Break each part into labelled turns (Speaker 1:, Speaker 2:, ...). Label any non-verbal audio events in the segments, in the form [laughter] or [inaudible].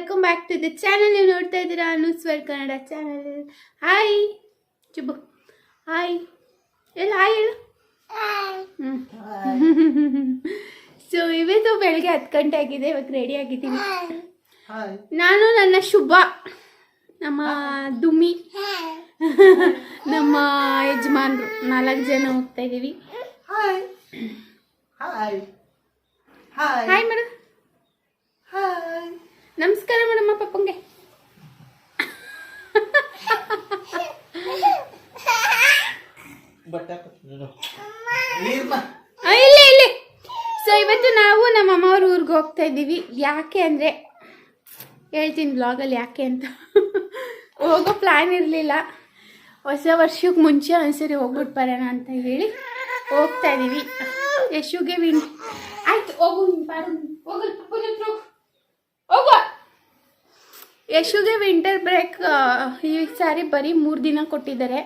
Speaker 1: Welcome back to the channel ನೀವು ನೋಡ್ತಾ ಇದ್ದೀರಾ? Anuswar Kannada channel hi Chubbu hi ಎಲ್ಲ ಹಾಯ್ ಹೇಳು ಸೊ ಇವತ್ತು ಬೆಳಗ್ಗೆ ಹತ್ತು ಗಂಟೆ ಆಗಿದೆ. ಇವಾಗ ರೆಡಿ
Speaker 2: ಆಗಿದ್ದೀನಿ.
Speaker 1: ನಾನು ನನ್ನ ಶುಭ. ನಮ್ಮ ದುಮಿ. ನಮ್ಮ ಯಜಮಾನ್ರು. ನಾಲ್ಕು ಜನ ಹೋಗ್ತಾ ಇದ್ದೀವಿ.
Speaker 2: Hi hi hi
Speaker 1: hi madam ನಮಸ್ಕಾರ ಮೇಡಮ್ಮ ಪಪ್ಪಂಗೆ ಇಲ್ಲಿ ಇಲ್ಲಿ. ಸೊ ಇವತ್ತು ನಾವು ನಮ್ಮ ಅಮ್ಮವ್ರ ಊರಿಗೆ ಹೋಗ್ತಾ ಇದ್ದೀವಿ. ಯಾಕೆ ಅಂದರೆ ಹೇಳ್ತೀನಿ ಬ್ಲಾಗಲ್ಲಿ ಯಾಕೆ ಅಂತ. ಹೋಗೋ ಪ್ಲ್ಯಾನ್ ಇರಲಿಲ್ಲ. ಹೊಸ ವರ್ಷಕ್ಕೆ ಮುಂಚೆ ಒಂದ್ಸರಿ ಹೋಗ್ಬಿಟ್ಟು ಬರೋಣ ಅಂತ ಹೇಳಿ ಹೋಗ್ತಾ ಇದ್ದೀವಿ. ಯಶುಗೆ ವಿನ್ ಆಯ್ತು ಹೋಗು ಬಾರು. ಹೋಗು. ಹೋಗು. ಯಶುಗೆ ವಿಂಟರ್ ಬ್ರೇಕ್ ಈ ಸಾರಿ ಬರೀ ಮೂರು ದಿನ ಕೊಟ್ಟಿದ್ದಾರೆ.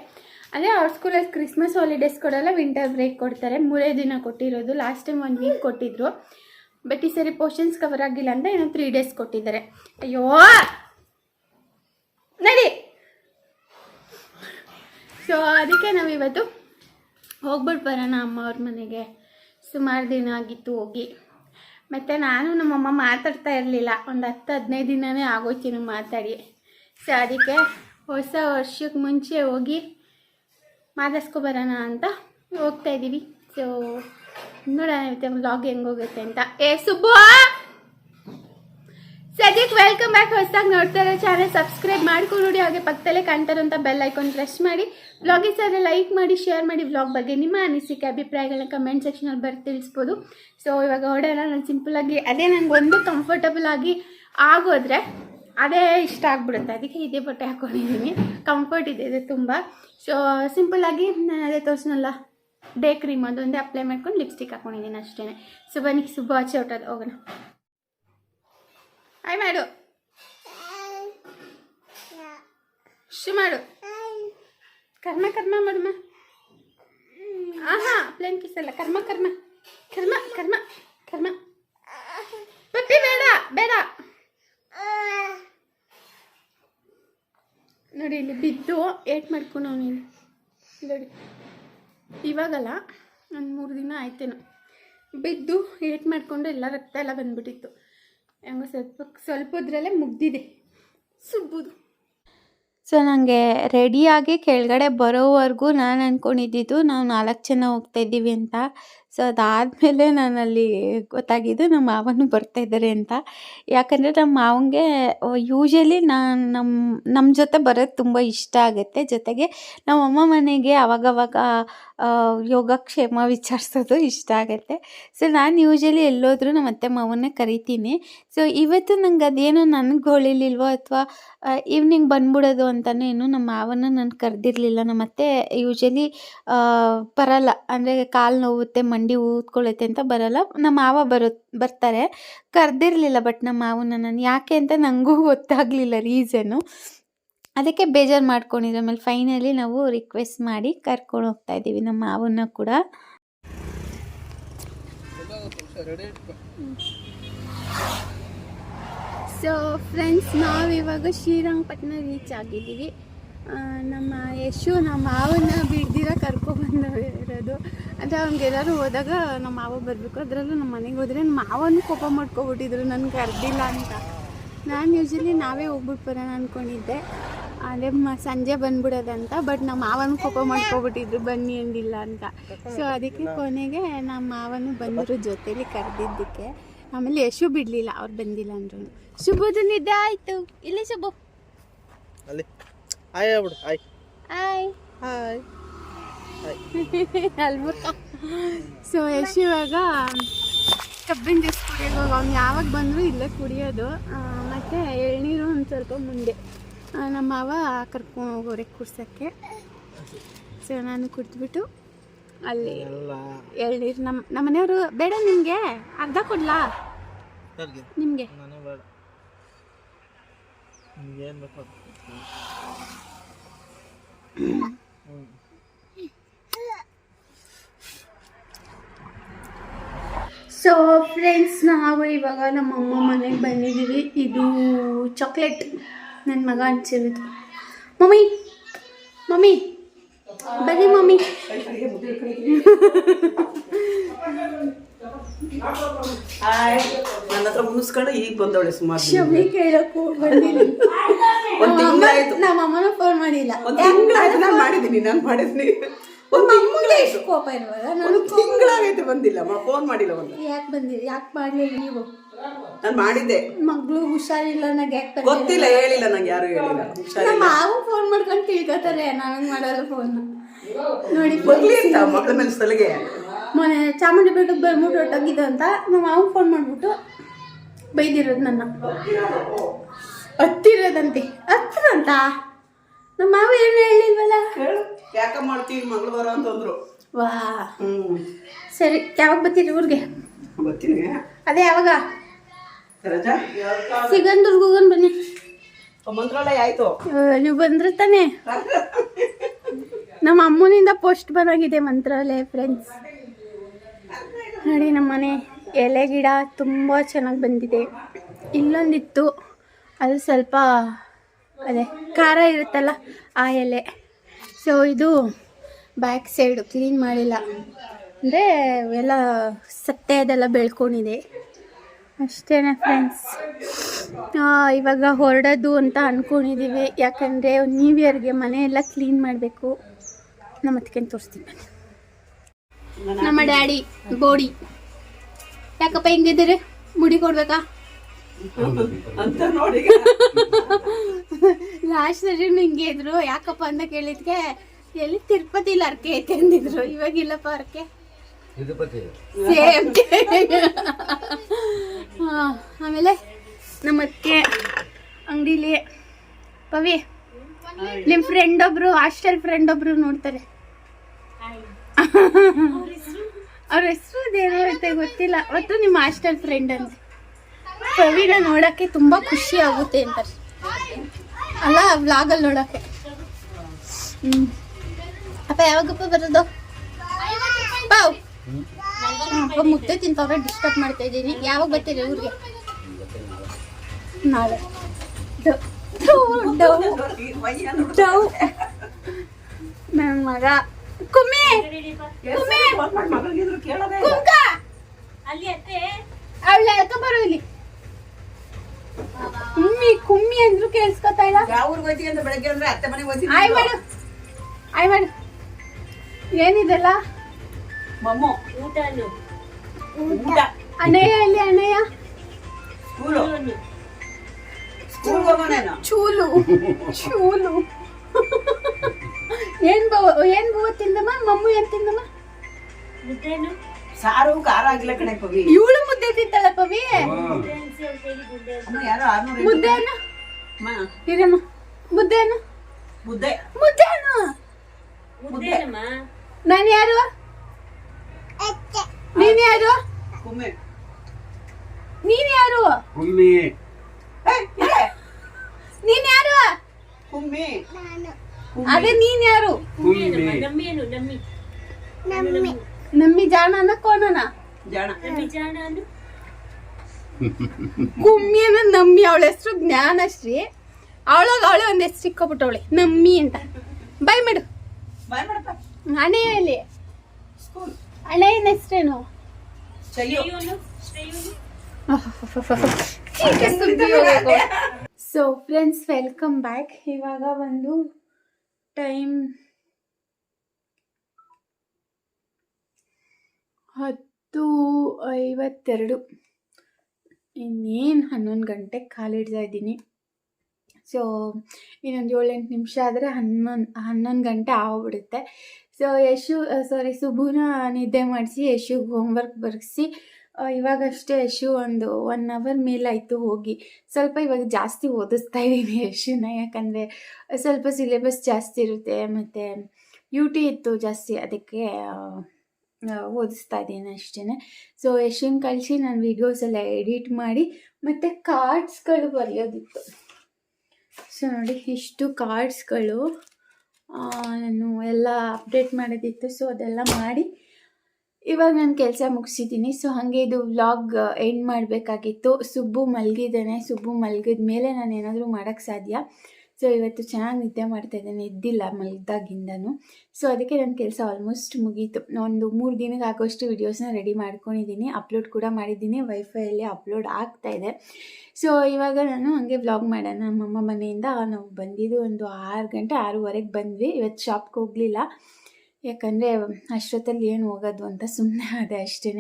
Speaker 1: ಅಂದರೆ ಅವ್ರ ಸ್ಕೂಲಲ್ಲಿ ಕ್ರಿಸ್ಮಸ್ ಹಾಲಿಡೇಸ್ ಕೊಡಲ್ಲ ವಿಂಟರ್ ಬ್ರೇಕ್ ಕೊಡ್ತಾರೆ. ಮೂರೇ ದಿನ ಕೊಟ್ಟಿರೋದು ಲಾಸ್ಟ್ ಟೈಮ್ ಒಂದು ವೀಕ್ ಕೊಟ್ಟಿದ್ರು. ಬಟ್ ಈ ಸರಿ ಪೋರ್ಷನ್ಸ್ ಕವರ್ ಆಗಿಲ್ಲ ಅಂದರೆ ಏನೋ ತ್ರೀ ಡೇಸ್ ಕೊಟ್ಟಿದ್ದಾರೆ. ಅಯ್ಯೋ! ನಡಿ. ಸೊ ಅದಕ್ಕೆ ನಾವಿವತ್ತು ಹೋಗ್ಬಿಟ್ಟು ಬರೋಣ ಅಮ್ಮ ಅವ್ರ ಮನೆಗೆ. ಸುಮಾರು ದಿನ ಆಗಿತ್ತು ಹೋಗಿ. ಮತ್ತು ನಾನು ನಮ್ಮಮ್ಮ ಮಾತಾಡ್ತಾ ಇರಲಿಲ್ಲ. ಒಂದು ಹತ್ತು ಹದಿನೈದು ದಿನವೇ ಆಗೋಯ್ತೀನಿ ಮಾತಾಡಿ. ಸೊ ಅದಕ್ಕೆ ಹೊಸ ವರ್ಷಕ್ಕೆ ಮುಂಚೆ ಹೋಗಿ ಮಾತಾಡ್ಸ್ಕೊಬರೋಣ ಅಂತ ಹೋಗ್ತಾ ಇದ್ದೀವಿ ಸೊ ನೋಡೋಣ ಬ್ಲಾಗ್ ಹೆಂಗೋಗುತ್ತೆ ಅಂತ. ಏ, ಸುಬ್ಬು! ಸದ್ಯಕ್ಕೆ ವೆಲ್ಕಮ್ ಬ್ಯಾಕ್ ಹೊಸದಾಗಿ ನೋಡ್ತಾ ಇರೋ ಚಾನಲ್ ಸಬ್ಸ್ಕ್ರೈಬ್ ಮಾಡ್ಕೊಂಡು ನೋಡಿ. ಹಾಗೆ ಪಕ್ಕದಲ್ಲೇ ಕಾಣ್ತಾರಂತ ಬೆಲ್ ಐಕಾನ್ ಪ್ರೆಸ್ ಮಾಡಿ. ವ್ಲಾಗಿಸ್ ಆದರೆ ಲೈಕ್ ಮಾಡಿ ಶೇರ್ ಮಾಡಿ. ವ್ಲಾಗ್ ಬಗ್ಗೆ ನಿಮ್ಮ ಅನಿಸಿಕೆ, ಅಭಿಪ್ರಾಯಗಳನ್ನ ಕಮೆಂಟ್ ಸೆಕ್ಷನಲ್ಲಿ ಬರೆದು ತಿಳಿಸ್ಬೋದು. ಸೊ ಇವಾಗ ಹೊಡೆಯೋಣ ನಾನು ಸಿಂಪಲಾಗಿ ಅದೇ ನನಗೆ ಒಂದು ಕಂಫರ್ಟಬಲ್ ಆಗಿ ಆಗೋದ್ರೆ ಅದೇ ಇಷ್ಟ ಆಗ್ಬಿಡುತ್ತೆ. ಅದಕ್ಕೆ ಇದೇ ಬಟ್ಟೆ ಹಾಕೊಂಡಿದ್ದೀನಿ. ಕಂಫರ್ಟ್ ಇದೆ, ಇದು ತುಂಬ. ಸೊ ಸಿಂಪಲ್ಲಾಗಿ ನಾನು ಅದೇ ತೋರಿಸ್ನಲ್ಲ? ಡೇ ಕ್ರೀಮ್ ಅದೊಂದೇ ಅಪ್ಲೈ ಮಾಡ್ಕೊಂಡು ಲಿಪ್ಸ್ಟಿಕ್ ಹಾಕೊಂಡಿದ್ದೀನಿ ಅಷ್ಟೇ ಸೊ ಬನ್ನಿ ಸುಬ್ಬ ಆಚೆ ಹೊಟ್ಟೋದು ಹೋಗೋಣ. ಹಾಯ್ ಮಾಡು. ಶು ಮಾಡು. ಕರ್ಮ ಕರ್ಮ ಮಾಡಮ್ಮ ಆಹಾ ಪ್ಲೇನ್ ಕಿಸ್ ಅಲ್ಲ. ಕರ್ಮ ಕರ್ಮ. ಕರ್ಮ ಕರ್ಮ ಕರ್ಮ. ಪಪ್ಪಿ ಬೇಡ ಬೇಡ. ನೋಡಿ, ಇಲ್ಲಿ ಬಿದ್ದು ಏಟ್ ಮಾಡ್ಕೊಂಡು ನೀನು. ನೋಡಿ, ಇವಾಗಲ್ಲ, ಒಂದು ಮೂರು ದಿನ ಆಯ್ತೇನೋ. ಬಿದ್ದು ಏಟ್ ಮಾಡಿಕೊಂಡು ಎಲ್ಲ ರಕ್ತ ಎಲ್ಲ ಬಂದ್ಬಿಟ್ಟಿತ್ತು. ಹೆಂಗೋ ಸ್ವಲ್ಪ ಸ್ವಲ್ಪದ್ರಲ್ಲೇ ಮುಗ್ದಿದೆ. ಸುಬ್ಬುದು. ಸೊ ನನಗೆ ರೆಡಿಯಾಗಿ ಕೆಳಗಡೆ ಬರೋವರೆಗೂ ನಾನು ಅಂದ್ಕೊಂಡಿದ್ದಿದ್ದು ನಾವು ನಾಲ್ಕು ಜನ ಹೋಗ್ತಾ ಇದ್ದೀವಿ ಅಂತ. ಸೊ ಅದಾದಮೇಲೆ ನಾನಲ್ಲಿ ಗೊತ್ತಾಗಿದ್ದು ನಮ್ಮ ಮಾವನು ಬರ್ತಾ ಇದ್ದಾರೆ ಅಂತ. ಯಾಕಂದರೆ ನಮ್ಮ ಮಾವನಿಗೆ ಯೂಶಲಿ ನಾನು ನಮ್ಮ ನಮ್ಮ ಜೊತೆ ಬರೋದು ತುಂಬ ಇಷ್ಟ ಆಗುತ್ತೆ. ಜೊತೆಗೆ ನಮ್ಮ ಅಮ್ಮ ಮನೆಗೆ ಅವಾಗವಾಗ ಯೋಗಕ್ಷೇಮ ವಿಚಾರಿಸೋದು ಇಷ್ಟ ಆಗುತ್ತೆ. ಸೊ ನಾನು ಯೂಶಲಿ ಎಲ್ಲೋದ್ರೂ ನಮ್ಮ ಅತ್ತೆ ಮಾವನ್ನೇ ಕರಿತೀನಿ. ಸೊ ಇವತ್ತು ನಂಗೆ ಅದೇನೋ ನನಗೆ ಹೊಳಿಲಿಲ್ವೋ ಅಥವಾ ಈವ್ನಿಂಗ್ ಬಂದ್ಬಿಡೋದು ಅಂತಲೂ ಏನು ನಮ್ಮ ಮಾವನ ನಾನು ಕರೆದಿರಲಿಲ್ಲ. ನಮ್ಮ ಅತ್ತೆ ಯೂಶಲಿ ಬರಲ್ಲ. ಅಂದರೆ ಕಾಲು ನೋವುತ್ತೆ ಮಂಡಿ ಊದ್ಕೊಳ್ಳುತ್ತೆ ಅಂತ ಬರಲ್ಲ. ನಮ್ಮ ಮಾವ ಬರೋ, ಬರ್ತಾರೆ. ಕರೆದಿರಲಿಲ್ಲ ಬಟ್ ನಮ್ಮ ಮಾವನ ನಾನು ಯಾಕೆ ಅಂತ ನನಗೂ [laughs] ಗೊತ್ತಾಗಲಿಲ್ಲ ರೀಸನು ಅದಕ್ಕೆ ಬೇಜಾರು ಮಾಡ್ಕೊಂಡಿದ್ರು ಆಮೇಲೆ ಫೈನಲಿ ನಾವು ರಿಕ್ವೆಸ್ಟ್ ಮಾಡಿ ಕರ್ಕೊಂಡು ಹೋಗ್ತಾ ಇದ್ದೀವಿ ನಮ್ಮ ಮಾವನ್ನ ಕೂಡ. ಸೊ ಫ್ರೆಂಡ್ಸ್ ನಾವಿವಾಗ ಶ್ರೀರಂಗಪಟ್ಟಣ ರೀಚ್ ಆಗಿದ್ದೀವಿ. ನಮ್ಮ ಯಶು ನಮ್ಮ ಮಾವನ್ನ ಬಿಡ್ದಿರ ಇರೋದು ಅಂದರೆ ಅವ್ನಿಗೆ ಎಲ್ಲರೂ ಹೋದಾಗ ನಮ್ಮ ಮಾವ ಬರಬೇಕು. ಅದರಲ್ಲೂ ನಮ್ಮ ಮನೆಗೆ ಹೋದರೆ ನಮ್ಮ ಮಾವನ ಕೋಪ ಮಾಡ್ಕೊಬಿಟ್ಟಿದ್ರು, ನನಗೆ ಕರೆದಿಲ್ಲ ಅಂತ. ನಾನು ಯೂಶಲಿ ನಾವೇ ಹೋಗ್ಬಿಟ್ಟು ಬರೋಣ ಅಂದ್ಕೊಂಡಿದ್ದೆ ಅದೇ ಮ, ಸಂಜೆ ಬಂದ್ಬಿಡೋದಂತ ಬಟ್ ನಮ್ಮ ಮಾವನ ಕೋಪ ಮಾಡ್ಕೊಬಿಟ್ಟಿದ್ರು, ಬನ್ನಿ ಅಂದಿಲ್ಲ ಅಂತ. ಸೊ ಅದಕ್ಕೆ ಕೊನೆಗೆ ನಮ್ಮ ಮಾವನು ಬಂದರು ಜೊತೇಲಿ ಕರೆದಿದ್ದಕ್ಕೆ. ಆಮೇಲೆ ಯಶು ಬಿಡಲಿಲ್ಲ, ಅವ್ರು ಬಂದಿಲ್ಲ ಅಂದ್ರು ಶುಭದ ನಿದ್ದೆ ಆಯಿತು. ಇಲ್ಲಿ ಶುಭ.
Speaker 2: ಅಲ್ಲಿ. ಹಾಯ್ ಹೇಳ್ಬಿಡು hi hi
Speaker 1: hi so Yash ಇವಾಗ ಕಬ್ಬಿನ ಜ್ಯೂಸ್ ಕುಡಿಯೋದು ಅವ್ನು ಯಾವಾಗ ಬಂದರೂ ಇಲ್ಲೇ ಕುಡಿಯೋದು. ಮತ್ತು ಎಳ್ನೀರು ಒಂದು ಸ್ವಲ್ಪ ಮುಂದೆ. ನಮ್ಮ ಮಾವ ಕರ್ಕೊಂಡು ಹೋಗೋರೆ ಕುಡ್ಸೋಕ್ಕೆ. ಸೊ ನಾನು ಕುಡಿದ್ಬಿಟ್ಟು ಅಲ್ಲಿ ಎಳ್ನೀರು ನಮ್ಮ ನಮ್ಮ ಮನೆಯವರು ಬೇಡ ನಿಮಗೆ ಅರ್ಧ ಕೊಡ್ಲಾ? ನಿಮಗೆ
Speaker 2: ನನಗೆ ಬೇಡ ನಿಮ್ಗೆ ಏನು ಬೇಕು ಅದು.
Speaker 1: ಸೊ ಫ್ರೆಂಡ್ಸ್ ನಾವು ಇವಾಗ ನಮ್ಮ ಅಮ್ಮ ಮನೆಗೆ ಬಂದಿದ್ದೀವಿ. ಇದು ಚಾಕ್ಲೇಟ್ ನನ್ನ ಮಗ ಹಂಚಿರೋದು ಮಮ್ಮಿ ಮಮ್ಮಿ ಬನ್ನಿ ಮಮ್ಮಿ.
Speaker 3: ನನ್ನ ಹತ್ರ ಮುಗಿಸ್ಕೊಂಡು ಈಗ ಬಂದವಳೆ ಸುಮಾರು
Speaker 1: ಕೇಳಕ್ಕೂ ಬಂದಿದ್ದೀನಿ
Speaker 3: ಒಂದ್ ತಿಂಗಳಾಯ್ತು
Speaker 1: ನಮ್ಮ ಅಮ್ಮನ ಫೋನ್ ಮಾಡಿಲ್ಲ.
Speaker 3: ಒಂದ್ ತಿಂಗಳಾಯ್ತು ನಾನು ಮಾಡಿದ್ದೀನಿ ನಾನು ಮಾಡಿದ್ನಿ ಒಂದ್
Speaker 1: ಕೋಪ ಇರುವಾಗ ನಾನು
Speaker 3: ಒಂದು ತಿಂಗಳಾಗೈತೆ ಬಂದಿಲ್ಲ. ಫೋನ್ ಮಾಡಿಲ್ಲ ಒಂದು
Speaker 1: ಯಾಕೆ ಬಂದಿರಿ? ಯಾಕೆ ಮಾಡಲಿಲ್ಲ ನೀವು?
Speaker 3: ನಾನು ಮಾಡಿದ್ದೆ.
Speaker 1: ಮಗಳು ಹುಷಾರಿಲ್ಲ ನನಗೆ ಯಾಕೆ
Speaker 3: ಗೊತ್ತಿಲ್ಲ ಹೇಳಿಲ್ಲ ನಂಗೆ ಯಾರು ಹೇಳಿಲ್ಲ.
Speaker 1: ನಮ್ಮ
Speaker 3: ಹುಷಾರಿಲ್ಲ
Speaker 1: ಮಾವು ಫೋನ್ ಮಾಡ್ಕೊಂಡು ತಿಳ್ಕೊತಾರೆ ನಾನು ಮಾಡಲ್ಲ ಫೋನ್ ನೋಡಿ
Speaker 3: ಬರ್ಲಿ ಅಂತ ಮಗಳ ಮೇಲೆ ಸಲಿಗೆ
Speaker 1: ಮೊನ್ನೆ ಚಾಮುಂಡಿ ಬೆಟ್ಟಕ್ಕೆ ಬರ್ಬಿಟ್ಟು ಹೊಟ್ಟೋಗಿದ್ದು ಅಂತ ನಮ್ಮ ಮಾವು ಫೋನ್ ಮಾಡ್ಬಿಟ್ಟು ಬೈದಿರೋದು ನನ್ನ. ಹತ್ತಿರೋದಂತೆ ಹತ್ತಿರ ಅಂತ ನಮ್ಮ ಮಾವ ಏನು ಹೇಳಿಲ್ವಲ್ಲ?
Speaker 3: ಹೇಳು ಯಾಕ ಮಾಡ್ತೀವಿ ಮಂಗಳವಾರ ಅಂತಂದ್ರು
Speaker 1: ವಾ. ಸರಿ ಯಾವಾಗ ಬರ್ತೀರಿ ಊರಿಗೆ?
Speaker 3: ಬರ್ತೀನಿ.
Speaker 1: ಅದೇ ಯಾವಾಗ?
Speaker 3: ರಜಾ?
Speaker 1: ಸಿಗಂದೂರ್ಗೂಗನ್ ಬನ್ನಿ.
Speaker 3: ಮಂತ್ರಾಲಯ ಆಯ್ತು.
Speaker 1: ನೀವು ಬಂದ್ರೆ ತಾನೆ. ನಮ್ಮ ಅಮ್ಮನಿಂದ ಪೋಸ್ಟ್ ಬಂದಾಗಿದೆ ಮಂತ್ರಾಲಯ ಫ್ರೆಂಡ್ಸ್ ನೋಡಿ ನಮ್ಮ ಮನೆ ಎಲೆ ಗಿಡ ತುಂಬ ಚೆನ್ನಾಗಿ ಬಂದಿದೆ. ಇಲ್ಲೊಂದಿತ್ತು. ಅದು ಸ್ವಲ್ಪ ಅದೇ ಖಾರ ಇರುತ್ತಲ್ಲ ಆ ಎಲೆ. ಸೊ ಇದು ಬ್ಯಾಕ್ ಸೈಡು ಕ್ಲೀನ್ ಮಾಡಿಲ್ಲ. ಅಂದರೆ ಎಲ್ಲ ಸತ್ತೆ ಅದೆಲ್ಲ ಬೆಳ್ಕೊಂಡಿದೆ. ಅಷ್ಟೇ ಫ್ರೆಂಡ್ಸ್ ಇವಾಗ ಹೊರಡೋದು ಅಂತ ಅಂದ್ಕೊಂಡಿದ್ದೀವಿ ಯಾಕಂದರೆ ನ್ಯೂ ಇಯರ್ಗೆ ಮನೆ ಎಲ್ಲ ಕ್ಲೀನ್ ಮಾಡಬೇಕು. ನಮ್ಮ ಅದಕ್ಕೇನು ತೋರಿಸ್ತೀನಿ ನಮ್ಮ ಡ್ಯಾಡಿ, ಬೋಡಿ. ಯಾಕಪ್ಪ ಹೆಂಗಿದ್ದೀರಿ? ಮುಡಿ ಕೊಡ್ಬೇಕಾ?
Speaker 3: ಅಂತ ನೋಡಿ
Speaker 1: ಲಾಸ್ಟ್ ಸರಿ ಹಿಂಗೆ ಇದ್ರು. ಯಾಕಪ್ಪ ಅಂತ ಕೇಳಿದ್ಕೆ ಎಲ್ಲಿ ತಿರುಪತಿಲಿ ಅರ್ಕೆ ಐತೆ ಅಂದಿದ್ರು. ಇವಾಗಿಲ್ಲಪ್ಪ ಅರ್ಕೆ. ಸೇಮ್ ಆಮೇಲೆ? ನಮ್ಮ ಅತ್ತೆ ಅಂಗಡಿಲಿ ಪವಿ ನಿಮ್ಮ ಫ್ರೆಂಡ್ ಒಬ್ರು ಹಾಸ್ಟೆಲ್ ಫ್ರೆಂಡ್ ಒಬ್ರು ನೋಡ್ತಾರೆ. [laughs] ಅವ್ರ ಹೆಸರು ಅದೇನೋ ಗೊತ್ತಿಲ್ಲ. ಒಟ್ಟು ನಿಮ್ಮ ಹಾಸ್ಟೆಲ್ ಫ್ರೆಂಡ್ ಅಂತ. ಪವಿನ ನೋಡಕ್ಕೆ ತುಂಬಾ ಖುಷಿ ಆಗುತ್ತೆ ಅಂತಾರೆ ಅಲ್ಲ ವ್ಲಾಗಲ್ಲಿ ನೋಡಕ್ಕೆ. ಹ್ಮ್. ಅಪ್ಪ ಯಾವಾಗಪ್ಪ ಬರೋದು? ಪಾವ್. ಅಪ್ಪ ಮುದ್ದೆ ತಿಂತವ್ರೆ ಡಿಸ್ಟರ್ಬ್ ಮಾಡ್ತಾ ಇದ್ದೀನಿ. ಯಾವಾಗ ಬರ್ತೀರಿ ಊರಿಗೆ? ನಾಳೆ. ನನ್ನ ಮಗ. ಕುಮ್ಮಿ! ಕುಮ್ಮಿ! ಕುಮ್ಕ ಅವಳು ಬರೋ ಇಲ್ಲಿ. ಕುಮ್ಮಿ ಕುಮ್ಮಿ ಅಂದ್ರು ಕೇಳಿಸ್ಕೊತಾ ಇಲ್ಲ?
Speaker 3: ಯಾವ ಊರಿಗೆ ಅಂತ ಬೆಳಗ್ಗೆ ಅಂದ್ರೆ ಅತ್ತೆ ಮನೆಗೆ ಹೋಯ್ತೀನಿ
Speaker 1: ಆಯ್ ಮಾಡು. ಆಯ್ ಮಾಡು. ಏನಿದೆಲ್ಲ?
Speaker 3: ಮಮ್ಮು. ಊಟ.
Speaker 1: ಅಣ್ಣಯ್ಯ ಇಲ್ಲಿ ಅಣ್ಣಯ್ಯ
Speaker 3: ಸ್ಕೂಲು. ಸ್ಕೂಲ್ ಹೋಗೋನೇನು
Speaker 1: ಚೂಲು. ಚೂಲು. ಏನ್ ಬವ ಏನ್ ಬವ ತಿಂದಮ್ಮ? ಮಮ್ಮು ಏನ್ ತಿಂದಮ್ಮ?
Speaker 3: ಸಾರು ಖಾರ ಆಗಿಲ್ಲ ಕಣೆ ಪವಿ.
Speaker 1: ಇವಳು ಮುದ್ದೆ ತಿಂತಾಳ ಪವಿ.
Speaker 3: ಅಮ್ಮ ಯಾರೋ ಆರ್ನೂರು
Speaker 1: ಮುದ್ದೆ ಅನ್ನು?
Speaker 3: ಅಮ್ಮ,
Speaker 1: ಇರಮ್ಮ ಮುದ್ದೆ ಅನ್ನು?
Speaker 3: ಮುದ್ದೆ.
Speaker 1: ಮುದ್ದೆ ಅನ್ನು? ನಾನು ಯಾರು? ನೀನ್ ಯಾರು?
Speaker 3: ಕುಮ್ಮೆ.
Speaker 1: ನೀನ್ ಯಾರು?
Speaker 3: ಇದೆ.
Speaker 1: ನೀನ್ ಯಾರು?
Speaker 3: ಕುಮ್ಮಿ.
Speaker 1: ಅದೇ ನೀನ್ ಯಾರು? ನಮ್ಮಿ. ಜಾಣ ಅನ್ನ ಕೋಣನ?
Speaker 3: ಜಾಣ.
Speaker 1: ಕುಮ್ಮಿ ಅನ್ನೋ ನಮ್ಮಿ ಅವಳ ಹೆಸರು ಜ್ಞಾನಶ್ರೀ. ಅವಳಾಗ ಅವಳೆ ಒಂದ್ ಹೆಸರು ಸಿಕ್ಕೊಬಿಟ್ಟವಳೆ ನಮ್ಮಿ ಅಂತ. ಬೈ ಮಾಡು.
Speaker 3: ಬಾಯ್ ಮಾಡಪ್ಪ.
Speaker 1: ಅಣೆ
Speaker 3: ಸ್ಕೂಲ್.
Speaker 1: ಅಣ್ಣಯ್ಯನ ಹೆಸರೇನು? ಸೊ ಫ್ರೆಂಡ್ಸ್ ವೆಲ್ಕಮ್ ಬ್ಯಾಕ್ ಇವಾಗ ಒಂದು ಟೈಮ್ ಹತ್ತು ಐವತ್ತೆರಡು. ಇನ್ನೇನು ಹನ್ನೊಂದು ಗಂಟೆಗೆ ಕಾಲಿಡ್ತಾ ಇದ್ದೀನಿ. ಸೊ ಇನ್ನೊಂದು ಏಳೆಂಟು ನಿಮಿಷ ಆದರೆ ಹನ್ನೊಂದು ಹನ್ನೊಂದು ಗಂಟೆ ಆಗ್ಬಿಡುತ್ತೆ. ಸೊ ಯಶು ಸಾರಿ ಸುಬುನ ನಿದ್ದೆ ಮಾಡಿಸಿ ಯಶುಗೆ ಹೋಮ್ವರ್ಕ್ ಬರೆಸಿ ಇವಾಗಷ್ಟೇ ಯಶು ಒಂದು ಒನ್ ಅವರ್ ಮೇಲಾಯಿತು ಹೋಗಿ. ಸ್ವಲ್ಪ ಇವಾಗ ಜಾಸ್ತಿ ಓದಿಸ್ತಾ ಇದ್ದೀನಿ ಯಶುನ, ಯಾಕಂದರೆ ಸ್ವಲ್ಪ ಸಿಲೆಬಸ್ ಜಾಸ್ತಿ ಇರುತ್ತೆ, ಮತ್ತು ಯು ಟಿ ಇತ್ತು ಜಾಸ್ತಿ, ಅದಕ್ಕೆ ಓದಿಸ್ತಾ ಇದ್ದೀನಿ ಅಷ್ಟೇ ಸೊ ಯಶನ್ ಕಳಿಸಿ ನಾನು ವೀಡಿಯೋಸ್ ಎಲ್ಲ ಎಡಿಟ್ ಮಾಡಿ ಮತ್ತು ಕಾರ್ಡ್ಸ್ಗಳು ಬರೆಯೋದಿತ್ತು. ಸೊ ನೋಡಿ ಇಷ್ಟು ಕಾರ್ಡ್ಸ್ಗಳು ನಾನು ಎಲ್ಲ ಅಪ್ಡೇಟ್ ಮಾಡೋದಿತ್ತು. ಸೊ ಅದೆಲ್ಲ ಮಾಡಿ ಇವಾಗ ನಾನು ಕೆಲಸ ಮುಗಿಸಿದ್ದೀನಿ. ಸೊ ಹಾಗೆ ಇದು ವ್ಲಾಗ್ ಎಂಡ್ ಮಾಡಬೇಕಾಗಿತ್ತು. ಸುಬ್ಬು ಮಲಗಿದ್ದಾನೆ. ಸುಬ್ಬು ಮಲಗಿದ ಮೇಲೆ ನಾನು ಏನಾದರೂ ಮಾಡೋಕ್ಕೆ ಸಾಧ್ಯ? ಸೊ ಇವತ್ತು ಚೆನ್ನಾಗಿ ನಿದ್ದೆ ಮಾಡ್ತಾ ಇದ್ದಾನೆ. ಎದ್ದಿಲ್ಲ ಮಲಗಿದಾಗಿಂದನು ಸೊ ಅದಕ್ಕೆ ನನ್ನ ಕೆಲಸ ಆಲ್ಮೋಸ್ಟ್ ಮುಗೀತು. ಒಂದು ಮೂರು ದಿನಕ್ಕೆ ಆಗೋಷ್ಟು ವೀಡಿಯೋಸ್ನ ರೆಡಿ ಮಾಡ್ಕೊಂಡಿದ್ದೀನಿ. ಅಪ್ಲೋಡ್ ಕೂಡ ಮಾಡಿದ್ದೀನಿ. ವೈಫೈಯಲ್ಲಿ ಅಪ್ಲೋಡ್ ಆಗ್ತಾ ಇದೆ. ಸೊ ಇವಾಗ ನಾನು ಹಂಗೆ ವ್ಲಾಗ್ ಮಾಡೋಣ. ನಮ್ಮಮ್ಮ ಮನೆಯಿಂದ ನಾವು ಬಂದಿದ್ದು ಒಂದು ಆರು ಗಂಟೆ, ಆರೂವರೆಗೆ ಬಂದ್ವಿ. ಇವತ್ತು ಶಾಪ್ಗೆ ಹೋಗಲಿಲ್ಲ. ಯಾಕಂದರೆ ಅಷ್ಟೊತ್ತಲ್ಲಿ ಏನು ಹೋಗೋದು ಅಂತ ಸುಮ್ಮನೆ ಅದೇ ಅಷ್ಟೇ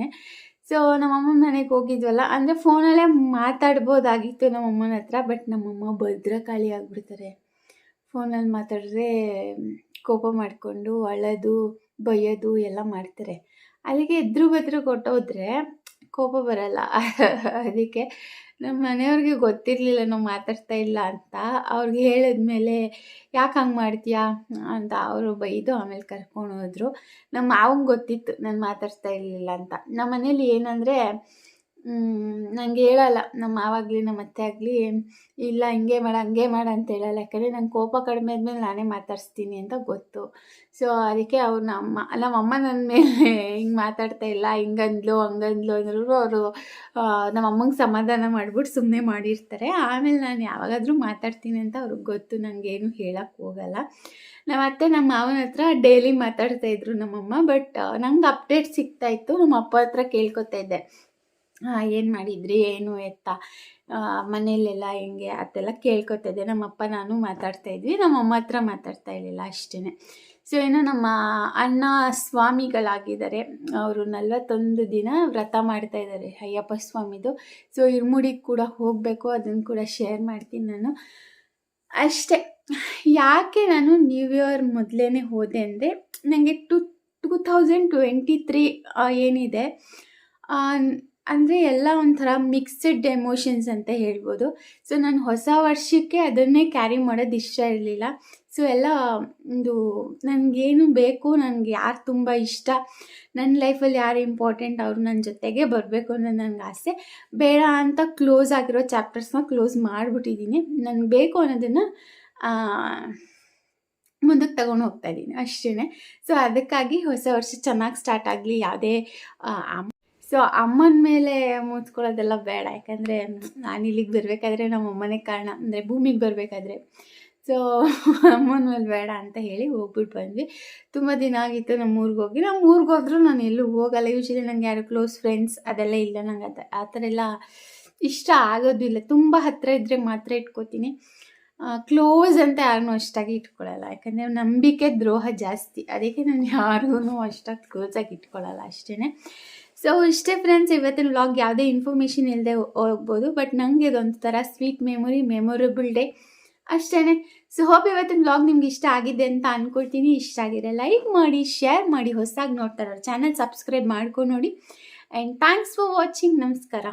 Speaker 1: ಸೊ ನಮ್ಮಮ್ಮ ಮನೆಗೆ ಹೋಗಿದ್ವಲ್ಲ, ಅಂದರೆ ಫೋನಲ್ಲೇ ಮಾತಾಡ್ಬೋದಾಗಿತ್ತು ನಮ್ಮಮ್ಮನ ಹತ್ರ ಬಟ್ ನಮ್ಮಮ್ಮ ಭದ್ರಕಾಳಿ ಆಗಿಬಿಡ್ತಾರೆ. ಫೋನಲ್ಲಿ ಮಾತಾಡಿದ್ರೆ ಕೋಪ ಮಾಡಿಕೊಂಡು ಅಳೋದು ಬೈಯೋದು ಎಲ್ಲ ಮಾಡ್ತಾರೆ. ಅಲ್ಲಿಗೆ ಎದ್ರು ಬದ್ರು ಕೊಟ್ಟೋದ್ರೆ ಕೋಪ ಬರಲ್ಲ. [laughs] ಅದಕ್ಕೆ ನಮ್ಮ ಮನೆಯವ್ರಿಗೆ ಗೊತ್ತಿರಲಿಲ್ಲ, ನಾವು ಮಾತಾಡ್ತಾ ಇಲ್ಲ ಅಂತ. ಅವ್ರಿಗೆ ಹೇಳಿದ್ಮೇಲೆ, ಯಾಕೆ ಹಂಗೆ ಮಾಡ್ತೀಯಾ? ಅಂತ ಅವರು ಬೈದು ಆಮೇಲೆ ಕರ್ಕೊಂಡು ಹೋದರು. ನಮ್ಮ ಮಾವಂಗೆ ಗೊತ್ತಿತ್ತು, ನಾನು ಮಾತಾಡ್ತಾ ಇರಲಿಲ್ಲ ಅಂತ. ನಮ್ಮ ಮನೇಲಿ ಏನಂದರೆ ನಂಗೆ ಹೇಳಲ್ಲ. ನಮ್ಮ ಮಾವಾಗಲಿ ನಮ್ಮ ಅತ್ತೆ ಆಗಲಿ, ಇಲ್ಲ, ಹಿಂಗೆ ಮಾಡ, ಹಂಗೆ ಮಾಡ ಅಂತ ಹೇಳಲ್ಲ. ಯಾಕಂದರೆ ನಂಗೆ ಕೋಪ ಕಡಿಮೆ ಆದಮೇಲೆ ನಾನೇ ಮಾತಾಡಿಸ್ತೀನಿ ಅಂತ ಗೊತ್ತು. ಸೊ ಅದಕ್ಕೆ ಅವ್ರು ನಮ್ಮ ನಮ್ಮಮ್ಮ ನನ್ನ ಮೇಲೆ ಹಿಂಗೆ ಮಾತಾಡ್ತಾ ಇಲ್ಲ. ಹಿಂಗಂದ್ಲು, ಹಂಗಂದ್ಲು ಅಂದ್ರು ಅವರು ನಮ್ಮ ಅಮ್ಮಂಗೆ ಸಮಾಧಾನ ಮಾಡಿಬಿಟ್ಟು ಸುಮ್ಮನೆ ಮಾಡಿರ್ತಾರೆ. ಆಮೇಲೆ ನಾನು ಯಾವಾಗಾದರೂ ಮಾತಾಡ್ತೀನಿ ಅಂತ ಅವ್ರಿಗೆ ಗೊತ್ತು. ನನಗೇನು ಹೇಳಕ್ಕೆ ಹೋಗಲ್ಲ. ನಮ್ಮ ಅತ್ತೆ ನಮ್ಮ ಮಾವನ ಹತ್ರ ಡೈಲಿ ಮಾತಾಡ್ತಾ ಇದ್ರು ನಮ್ಮಮ್ಮ ಬಟ್ ನಂಗೆ ಅಪ್ಡೇಟ್ ಸಿಗ್ತಾ ಇತ್ತು. ನಮ್ಮ ಅಪ್ಪ ಹತ್ರ ಕೇಳ್ಕೊತಾ ಇದ್ದೆ. ಏನು ಮಾಡಿದ್ರಿ? ಏನು ಎತ್ತ? ಮನೆಯಲ್ಲೆಲ್ಲ ಹೆಂಗೆ? ಅದೆಲ್ಲ ಕೇಳ್ಕೊತಾ ಇದ್ದೆ. ನಮ್ಮಪ್ಪ, ನಾನು ಮಾತಾಡ್ತಾ ಇದ್ವಿ. ನಮ್ಮಮ್ಮ ಹತ್ರ ಮಾತಾಡ್ತಾ ಇರಲಿಲ್ಲ ಅಷ್ಟೇ ಸೊ ಏನು ನಮ್ಮ ಅಣ್ಣ ಸ್ವಾಮಿಗಳಾಗಿದ್ದಾರೆ. ಅವರು ನಲವತ್ತೊಂದು ದಿನ ವ್ರತ ಮಾಡ್ತಾ ಇದ್ದಾರೆ, ಅಯ್ಯಪ್ಪ ಸ್ವಾಮಿದು. ಸೊ ಇರ್ಮುಡಿಗೆ ಕೂಡ ಹೋಗಬೇಕು. ಅದನ್ನು ಕೂಡ ಶೇರ್ ಮಾಡ್ತೀನಿ ನಾನು. ಅಷ್ಟೇ. ಯಾಕೆ ನಾನು ನ್ಯೂ ಇಯರ್ ಮೊದಲೇ ಹೋದೆ ಅಂದರೆ ನನಗೆ two, two thousand twenty three ಏನಿದೆ ಅಂದರೆ ಎಲ್ಲ ಒಂಥರ ಮಿಕ್ಸ್ಡ್ ಎಮೋಷನ್ಸ್ ಅಂತ ಹೇಳ್ಬೋದು. ಸೊ ನಾನು ಹೊಸ ವರ್ಷಕ್ಕೆ ಅದನ್ನೇ ಕ್ಯಾರಿ ಮಾಡೋದು ಇಷ್ಟ ಇರಲಿಲ್ಲ. ಸೊ ಎಲ್ಲ ಒಂದು ನನಗೇನು ಬೇಕು, ನನಗೆ ಯಾರು ತುಂಬ ಇಷ್ಟ ನನ್ನ ಲೈಫಲ್ಲಿ ಯಾರು ಇಂಪಾರ್ಟೆಂಟ್ ಅವರು ನನ್ನ ಜೊತೆಗೆ ಬರಬೇಕು ಅನ್ನೋದು ನನಗೆ ಆಸೆ. ಬೇಡ ಅಂತ ಕ್ಲೋಸ್ ಆಗಿರೋ ಚಾಪ್ಟರ್ಸ್ನ ಕ್ಲೋಸ್ ಮಾಡಿಬಿಟ್ಟಿದ್ದೀನಿ ನನಗೆ ಬೇಕು ಅನ್ನೋದನ್ನು ಮುಂದಕ್ಕೆ ತಗೊಂಡು ಹೋಗ್ತಾ ಇದ್ದೀನಿ ಅಷ್ಟೇ ಸೊ ಅದಕ್ಕಾಗಿ ಹೊಸ ವರ್ಷ ಚೆನ್ನಾಗಿ ಸ್ಟಾರ್ಟ್ ಆಗಲಿ. ಯಾವುದೇ ಸೊ ಅಮ್ಮನ ಮೇಲೆ ಮುಚ್ಕೊಳ್ಳೋದೆಲ್ಲ ಬೇಡ. ಯಾಕಂದರೆ ನಾನು ಇಲ್ಲಿಗೆ ಬರಬೇಕಾದ್ರೆ ನಮ್ಮ ಅಮ್ಮನೇ ಕಾರಣ. ಅಂದರೆ ಭೂಮಿಗೆ ಬರಬೇಕಾದ್ರೆ. ಸೊ ಅಮ್ಮನ ಮೇಲೆ ಬೇಡ ಅಂತ ಹೇಳಿ ಹೋಗ್ಬಿಟ್ಟು ಬಂದ್ವಿ. ತುಂಬ ದಿನ ಆಗಿತ್ತು ನಮ್ಮ ಊರಿಗೆ ಹೋಗಿ. ನಮ್ಮ ಊರಿಗೆ ಹೋದ್ರೂ ನಾನು ಎಲ್ಲೂ ಹೋಗಲ್ಲ. ಯೂಶ್ವಲಿ ನನಗೆ ಯಾರು ಕ್ಲೋಸ್ ಫ್ರೆಂಡ್ಸ್ ಅದೆಲ್ಲ ಇಲ್ಲ. ನಂಗೆ ಅದು ಆ ಥರ ಎಲ್ಲ ಇಷ್ಟ ಆಗೋದಿಲ್ಲ ತುಂಬ ಹತ್ತಿರ ಇದ್ದರೆ ಮಾತ್ರ ಇಟ್ಕೋತೀನಿ. ಕ್ಲೋಸ್ ಅಂತ ಯಾರನ್ನೂ ಅಷ್ಟಾಗಿ ಇಟ್ಕೊಳ್ಳಲ್ಲ ಯಾಕಂದರೆ ನಂಬಿಕೆ ದ್ರೋಹ ಜಾಸ್ತಿ. ಅದಕ್ಕೆ ನಾನು ಯಾರಿಗೂ ಅಷ್ಟಾಗಿ ಕ್ಲೋಸಾಗಿ ಇಟ್ಕೊಳ್ಳಲ್ಲ ಅಷ್ಟೇ ಸೊ ಇಷ್ಟೇ ಫ್ರೆಂಡ್ಸ್ ಇವತ್ತಿನ ವ್ಲಾಗ್ ಯಾವುದೇ ಇನ್ಫಾರ್ಮೇಷನ್ ಇಲ್ಲದೆ ಹೋಗ್ಬೋದು ಬಟ್ ನನಗೆ ಥರ ಸ್ವೀಟ್ ಮೆಮೊರಿ ಮೆಮೊರೇಬಲ್ ಡೇ ಅಷ್ಟೇ ಸೊ ಹೋಪ್ ಇವತ್ತಿನ ವ್ಲಾಗ್ ನಿಮ್ಗೆ ಇಷ್ಟ ಆಗಿದೆ ಅಂತ ಅಂದ್ಕೊಳ್ತೀನಿ ಇಷ್ಟ ಆಗಿದೆ ಲೈಕ್ ಮಾಡಿ ಶೇರ್ ಮಾಡಿ, ಹೊಸದಾಗಿ ನೋಡ್ತಾರೆ ಚಾನಲ್ ಸಬ್ಸ್ಕ್ರೈಬ್ ಮಾಡ್ಕೊಂಡು ನೋಡಿ. ಆ್ಯಂಡ್ ಥ್ಯಾಂಕ್ಸ್ ಫಾರ್ ವಾಚಿಂಗ್ ನಮಸ್ಕಾರ.